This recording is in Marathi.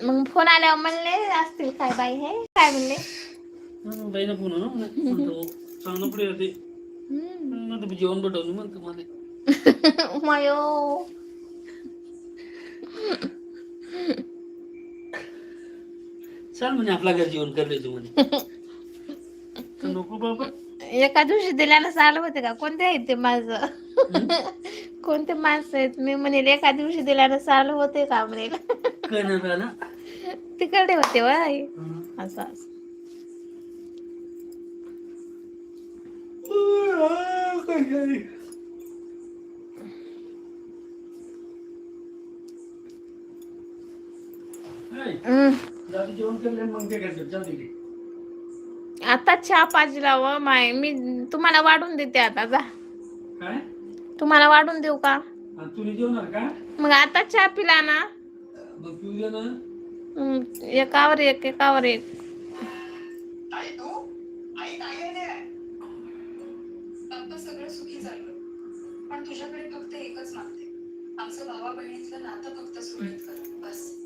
मग फोन आल्यावर म्हणले असतील काय बाई हे? काय म्हणले? बाईला फोन चांगलं पुढे होते जेवण बटवलं म्हणतो मला मयो चल म्हणे आपला घर जेवण करले तू म्हणे. नको बाबा. एका दिवशी दिल्यानं चालू होते का? कोणते आहेत ते माझं? कोणते माणसं आहेत? मी म्हणेल एका दिवशी दिल्यानं चालू होते का म्हणेल? आला तिकडे होते वय. असं जेवण करले मग ते की. आता चहा पाजला व माय मी तुम्हाला वाढून देते आता जा. काय? तुम्हाला वाढून देऊ का? आणि तुम्ही जेवणार का? मग आता चहा पिला ना. मग पिऊ दे ना. हम्म, एकावर एक एकावर एक. आई तू आई काय आहे ते? बाप्पा सगळं सुखी झालं. पण तुझ्याकडे फक्त एकच मागते. आमचं भावा बहिणीतलं नातं फक्त सुरळीत कर. बस.